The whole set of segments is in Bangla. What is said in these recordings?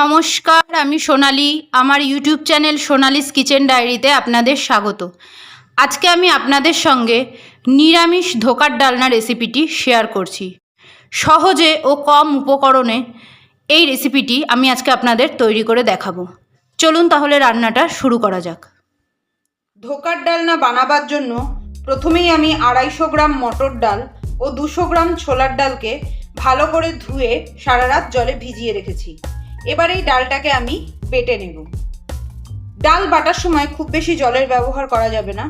নমস্কার, আমি সোনালি। আমার ইউটিউব চ্যানেল সোনালিস কিচেন ডায়েরিতে আপনাদের স্বাগত। আজকে আমি আপনাদের সঙ্গে নিরামিষ ধোকার ডালনা রেসিপিটি শেয়ার করছি। সহজে ও কম উপকরণে এই রেসিপিটি আমি আজকে আপনাদের তৈরি করে দেখাবো। চলুন তাহলে রান্নাটা শুরু করা যাক। ধোকার ডালনা বানাবার জন্য প্রথমেই আমি আড়াইশো গ্রাম মটর ডাল ও দুশো গ্রাম ছোলার ডালকে ভালো করে ধুয়ে সারা রাত জলে ভিজিয়ে রেখেছি। এবার এই ডালটাকে আমি বেটে নেব। ডাল বাটার সময় খুব বেশি জলের ব্যবহার করা যাবে না।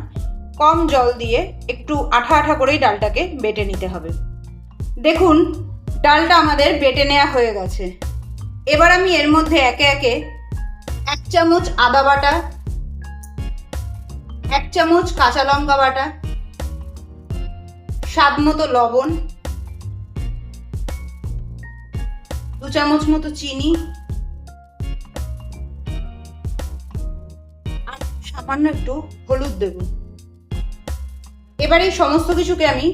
কম জল দিয়ে একটু আঠা আঠা করেই ডালটাকে বেটে নিতে হবে। দেখুন, ডালটা আমাদের বেটে নেওয়া হয়ে গেছে। এবার আমি এর মধ্যে একে একে এক চামচ আদা বাটা, এক চামচ কাঁচা লঙ্কা বাটা, স্বাদ মতো লবণ, দু চামচ মতো চিনি সামান্য একটু হলুদ দেব। এবার এই সমস্ত কিছুকে আমি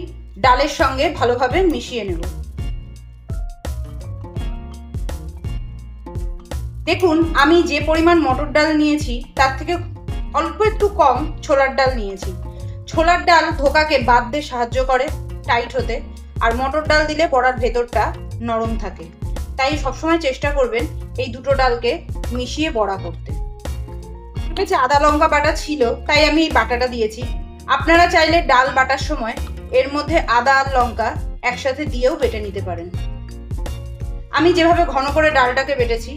ডালের সঙ্গে ভালোভাবে মিশিয়ে নেব। দেখুন, আমি যে পরিমাণ মটর ডাল নিয়েছি, তার থেকে অল্প একটু কম ছোলার ডাল নিয়েছি। ছোলার ডাল ধোকাকে বাঁধতে সাহায্য করে টাইট হতে, আর মটর ডাল দিলে পড়ার ভেতরটা নরম থাকে। তাই সবসময় চেষ্টা করবেন এই দুটো ডালকে মিশিয়ে বড়া করতে। ঠিক আছে আদা লঙ্কা বাটা ছিল, তাই আমি এই বাটাটা দিয়েছি। আপনারা চাইলে ডাল বাটার সময় এর মধ্যে আদা আর লঙ্কা একসাথে দিয়েও বেটে নিতে পারেন। আমি যেভাবে ঘন করে ডালটাকে বেটেছি,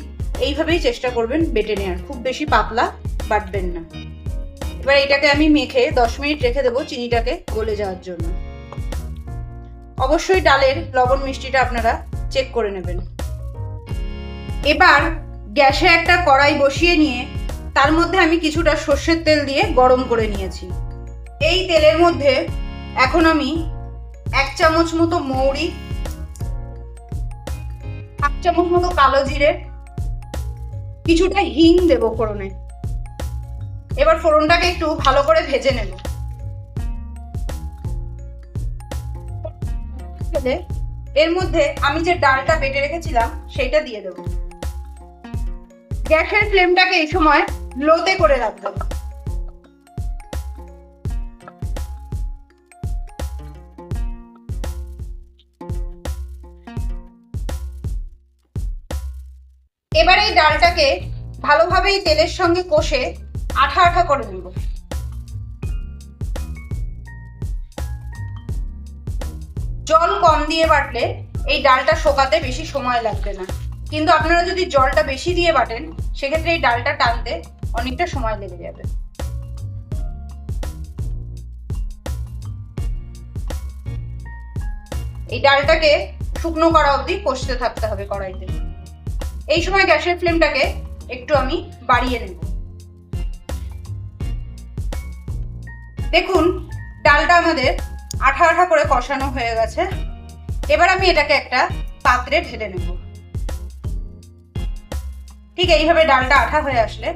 এইভাবেই চেষ্টা করবেন বেটে নেওয়ার খুব বেশি পাতলা বাটবেন না। এবার এটাকে আমি মেখে দশ মিনিট রেখে দেবো চিনিটাকে গলে যাওয়ার জন্য। অবশ্যই ডালের লবণ মিষ্টিটা আপনারা চেক করে নেবেন। এবার গ্যাসে একটা কড়াই বসিয়ে নিয়ে তার মধ্যে আমি কিছুটা সর্ষের তেল দিয়ে গরম করে নিয়েছি। এই তেলের মধ্যে এখন আমি এক চামচ মতো মৌরি এক চামচ মতো কালো জিরে, কিছুটা হিং দেবো ফোড়নে। এবার ফোড়নটাকে একটু ভালো করে ভেজে নেব। এর মধ্যে আমি যে ডালটা বেটে রেখেছিলাম সেইটা দিয়ে দেবো। গ্যাসের ফ্লেমটাকে এই সময় লোতে করে রাখবেন এবার এই ডালটাকে ভালোভাবে এই তেলের সঙ্গে কষে আঠা আঠা করে নেব। জল কম দিয়ে বাটলে এই ডালটা শোকাতে বেশি সময় লাগবে না। কিন্তু আপনারা যদি জলটা বেশি দিয়ে বাটেন, সেক্ষেত্রে এই ডালটা টানতে অনেকটা সময় লেগে যাবে। এই ডালটাকে শুকনো করা অবধি কষতে থাকতে হবে কড়াইতে। এই সময় গ্যাসের ফ্লেমটাকে একটু আমি বাড়িয়ে নেব। দেখুন, ডালটা আমাদের আঠা আঠা করে কষানো হয়ে গেছে। এবার আমি এটাকে একটা পাত্রে ঢেলে নেব। ঠিক এইভাবে ডালটা আঠা হয়ে আসলে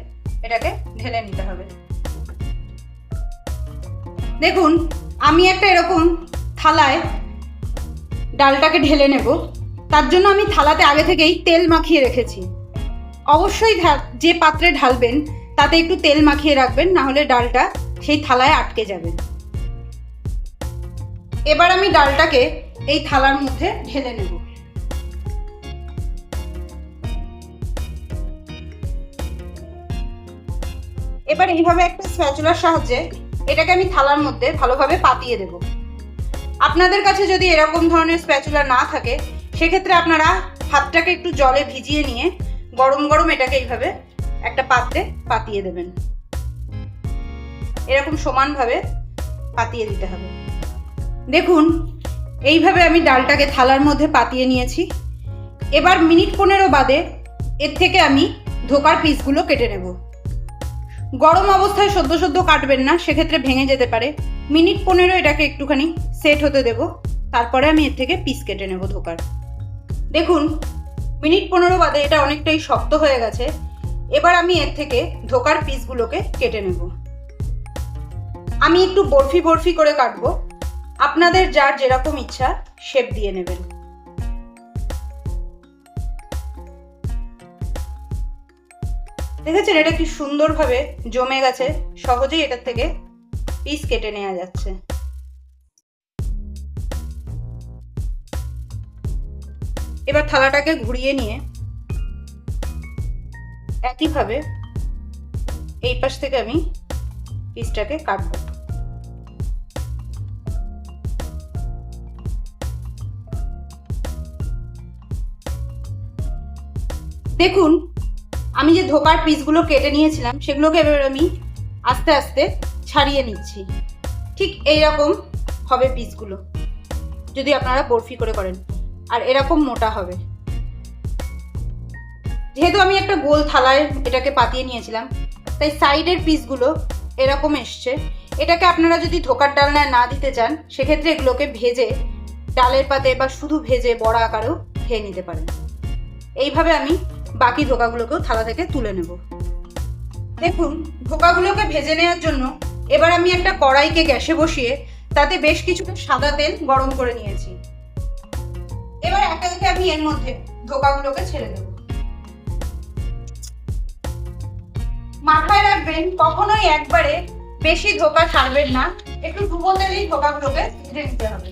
এটাকে ঢেলে নিতে হবে। দেখুন, আমি একটা এরকম থালায় ডালটাকে ঢেলে নেব। তার জন্য আমি থালাতে আগে থেকেই তেল মাখিয়ে রেখেছি। অবশ্যই যে পাত্রে ঢালবেন, তাতে একটু তেল মাখিয়ে রাখবেন না হলে ডালটা সেই থালায় আটকে যাবে। এবার আমি ডালটাকে এই থালার মধ্যে ঢেলে নেব। এবার এইভাবে একটা স্প্যাচুলার সাহায্যে এটাকে আমি থালার মধ্যে ভালোভাবে পাতিয়ে দেব। আপনাদের কাছে যদি এরকম ধরনের স্প্যাচুলা না থাকে, সেক্ষেত্রে আপনারা হাতটাকে একটু জলে ভিজিয়ে নিয়ে গরম গরম এটাকে এইভাবে একটা পাত্রে পাতিয়ে দেবেন। এরকম সমানভাবে পাতিয়ে দিতে হবে। দেখুন, এইভাবে আমি ডালটাকে থালার মধ্যে পাতিয়ে নিয়েছি। এবার মিনিট পনেরো বাদে এর থেকে আমি ধোকার পিসগুলো কেটে নেব। গরম অবস্থায় সদ্য সদ্য কাটবেন না, সেক্ষেত্রে ভেঙে যেতে পারে। মিনিট পনেরো এটাকে একটুখানি সেট হতে দেব, তারপরে আমি এর থেকে পিস কেটে নেব ধোকার। দেখুন, মিনিট পনেরো বাদে এটা অনেকটাই শক্ত হয়ে গেছে, এবার আমি এর থেকে ধোকার পিসগুলোকে কেটে নেব। আমি একটু বরফি বরফি করে কাটবো, আপনাদের যার যেরকম ইচ্ছা শেপ দিয়ে নেবেন। দেখেছেন এটা কি সুন্দরভাবে জমে গেছে? সহজেই এটার থেকে পিস কেটে নেওয়া যাচ্ছে। এবার থালাটাকে ঘুরিয়ে নিয়ে একইভাবে এই পাশ থেকে আমি পিসটাকে কাটবো। দেখুন আমি যে ধোকার পিসগুলো কেটে নিয়েছিলাম, সেগুলোকে এবার আমি আস্তে আস্তে ছাড়িয়ে নিচ্ছি। ঠিক এইরকম হবে পিসগুলো যদি আপনারা বরফি করে করেন। আর এরকম মোটা হবে। যেহেতু আমি একটা গোল থালায় এটাকে পাতিয়ে নিয়েছিলাম, তাই সাইডের পিসগুলো এরকম এসছে। এটাকে আপনারা যদি ধোকার ডালনায় না দিতে চান, সেক্ষেত্রে এগুলোকে ভেজে ডালের পাতে বা শুধু ভেজে বড় আকারেও খেয়ে নিতে পারেন। এইভাবে আমি বাকি ধোকাগুলোকেও থালা থেকে তুলে নেব। দেখুন ধোকাগুলোকে ভেজে নেওয়ার জন্য এবার আমি একটা কড়াইকে গ্যাসে বসিয়ে তাতে বেশ কিছুটা সাদা তেল গরম করে নিয়েছি। এবার একে একে আমি এর মধ্যে ধোকাগুলোকে ছেড়ে দেব। মাথায় রাখবেন, কখনোই একবারে বেশি ধোকা ছাড়বেন না। একটু ডুবো তেলেই ধোকাগুলোকে ভেজে নিতে হবে।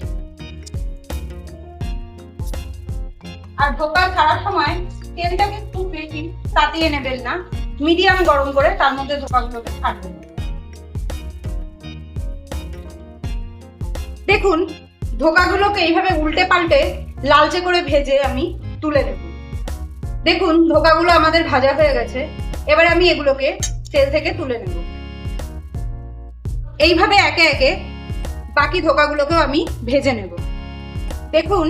আর ধোকা ছাড়ার সময় তেলটাকে খুব বেশি তাতিয়ে নেবেন না, মিডিয়াম গরম করে তার মধ্যে ধোকাগুলোকে ছাড়বেন দেখুন, ধোকাগুলোকে এইভাবে উল্টে পাল্টে লালচে করে ভেজে আমি তুলে নেব। দেখুন, ধোকাগুলো আমাদের ভাজা হয়ে গেছে, এবার আমি এগুলোকে তেল থেকে তুলে নেব। এইভাবে একে একে বাকি ধোকাগুলোকেও আমি ভেজে নেব। দেখুন,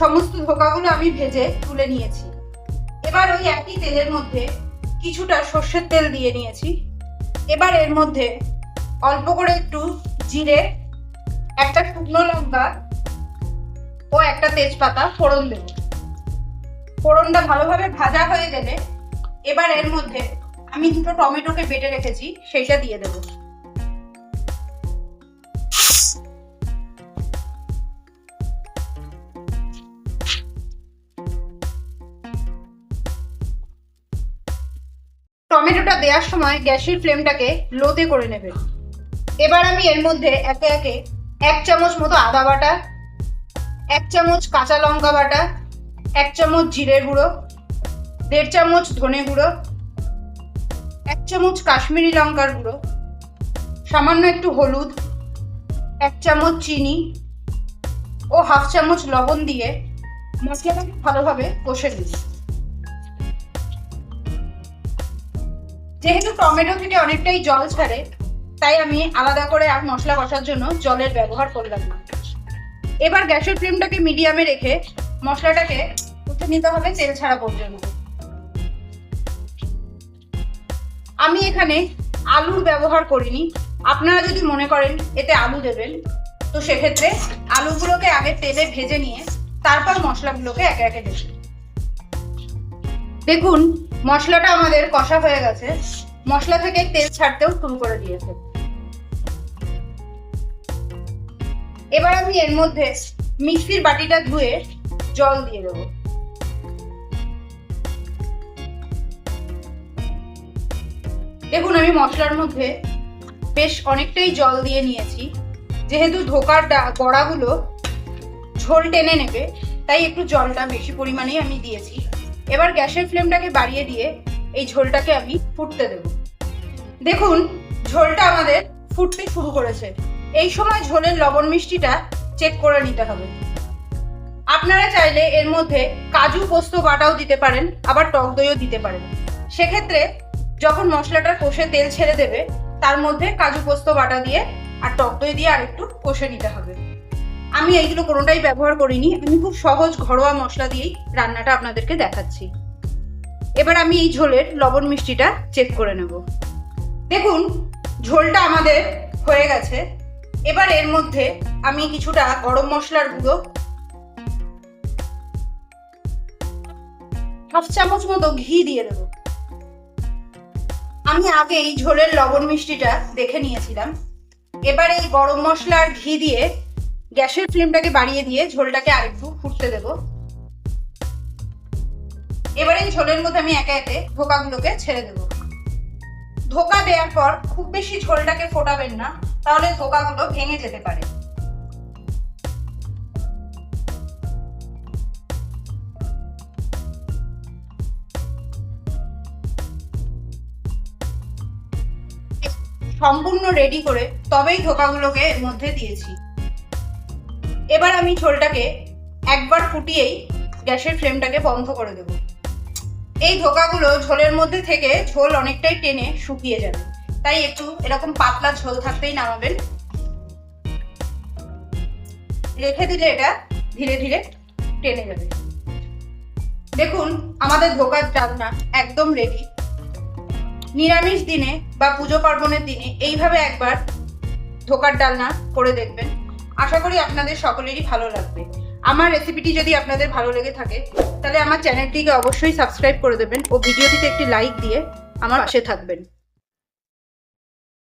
সমস্ত ধোকাগুলো আমি ভেজে তুলে নিয়েছি। এবার ওই একই তেলের মধ্যে কিছুটা সর্ষের তেল দিয়ে নিয়েছি। এবার এর মধ্যে অল্প করে একটু জিরে একটা শুকনো লঙ্কা ও একটা তেজপাতা ফোড়ন দেব। ফোড়নটা ভালোভাবে ভাজা হয়ে গেলে এবার এর মধ্যে আমি দুটো টমেটোকে বেটে রেখেছি, সেইটা দিয়ে দেবো। টমেটোটা দেওয়ার সময় গ্যাসের ফ্লেমটাকে লোতে করে নেবেন। এবার আমি এর মধ্যে একে একে এক চামচ মতো আদা বাটা, এক চামচ কাঁচা লঙ্কা বাটা, এক চামচ জিরের গুঁড়ো, দেড় চামচ ধনে গুঁড়ো, এক চামচ কাশ্মীরি লঙ্কার গুঁড়ো, সামান্য একটু হলুদ, এক চামচ চিনি ও হাফ চামচ লবণ দিয়ে মশলাটাকে ভালোভাবে কষে নিন। যেহেতু টমেটো থেকে অনেকটাই জল ছাড়ে, তাই আমি আলাদা করে আর মশলা কষার জন্য জলের ব্যবহার করলাম না। এবার গ্যাসের ফ্লেমটাকে মিডিয়ামে রেখে মশলাটাকে উঠে নিতে হবে তেল ছাড়া পর্যন্ত। আমি এখানে আলুর ব্যবহার করিনি। আপনারা যদি মনে করেন এতে আলু দেবেন, তো সেক্ষেত্রে আলুগুলোকে আগে তেলে ভেজে নিয়ে তারপর মশলাগুলোকে একে একে দেবেন। দেখুন মশলাটা আমাদের কষা হয়ে গেছে। মশলা থেকে তেল ছাড়তেও শুরু করে দিয়েছে। এবার আমি এর মধ্যে মিক্সির বাটিটা ধুয়ে জল দিয়ে দেবো। দেখুন, আমি মশলার মধ্যে বেশ অনেকটাই জল দিয়ে নিয়েছি। যেহেতু ধোকার বড়াগুলো ঝোল টেনে নেবে, তাই একটু জলটা বেশি পরিমাণেই আমি দিয়েছি। এবার গ্যাসের ফ্লেমটাকে বাড়িয়ে দিয়ে এই ঝোলটাকে আমি ফুটতে দেব। দেখুন, ঝোলটা আমাদের ফুটতে শুরু করেছে। এই সময় ঝোলের লবণ মিষ্টিটা চেক করে নিতে হবে। আপনারা চাইলে এর মধ্যে কাজু পোস্ত বাটাও দিতে পারেন, আবার টক দইও দিতে পারেন। সেক্ষেত্রে যখন মশলাটা কষে তেল ছেড়ে দেবে, তার মধ্যে কাজু পোস্ত বাটা দিয়ে আর টক দই দিয়ে আরেকটু কষে নিতে হবে। আমি এইগুলো কোনোটাই ব্যবহার করিনি, আমি খুব সহজ ঘরোয়া মশলা দিয়েই রান্নাটা আপনাদেরকে দেখাচ্ছি। এবার আমি এই ঝোলের লবণ মিষ্টিটা চেক করে নেব। দেখুন, ঝোলটা আমাদের হয়ে গেছে। এবার এর মধ্যে আমি কিছুটা গরম মশলার গুঁড়ো, হাফ চামচ মতো ঘি দিয়ে দেবো। আমি আগে এই ঝোলের লবণ মিষ্টিটা দেখে নিয়েছিলাম। এবার এই গরম মশলার ঘি দিয়ে গ্যাসের ফ্লেমটাকে বাড়িয়ে দিয়ে ঝোলটাকে আরেকটু ফুটতে দেব। এবার ঝোলের মধ্যে আমি একে একে ধোকাগুলোকে ছেড়ে দেবো। ধোকা দেওয়ার পর খুব বেশি ঝোলটাকে ফোটাবেন না, তাহলে ধোকাগুলো ভেঙে যেতে পারে। সম্পূর্ণ রেডি করে তবেই ধোকাগুলোকে এর মধ্যে দিয়েছি। এবার আমি ঝোলটাকে একবার ফুটিয়েই গ্যাসের ফ্লেমটাকে বন্ধ করে দেব। এই ধোকাগুলো ঝোলের মধ্যে থেকে ঝোল অনেকটাই টেনে শুকিয়ে যাবে। তাই একটু এরকম পাতলা ঝোল থাকতেই নামাবেন। রেখে দিলে এটা ধীরে ধীরে টেনে যাবে। দেখুন, আমাদের ধোকার ডালনা একদম রেডি নিরামিষ দিনে বা পুজো পার্বণের দিনে এইভাবে একবার ধোকার ডালনা করে দেখবেন। আশা করি আপনাদের সকলেরই ভালো লাগবে। আমার রেসিপিটি যদি আপনাদের ভালো লেগে থাকে, তাহলে আমার চ্যানেলটিকে অবশ্যই সাবস্ক্রাইব করে দেবেন ও ভিডিওটিতে একটি লাইক দিয়ে আমার পাশে থাকবেন।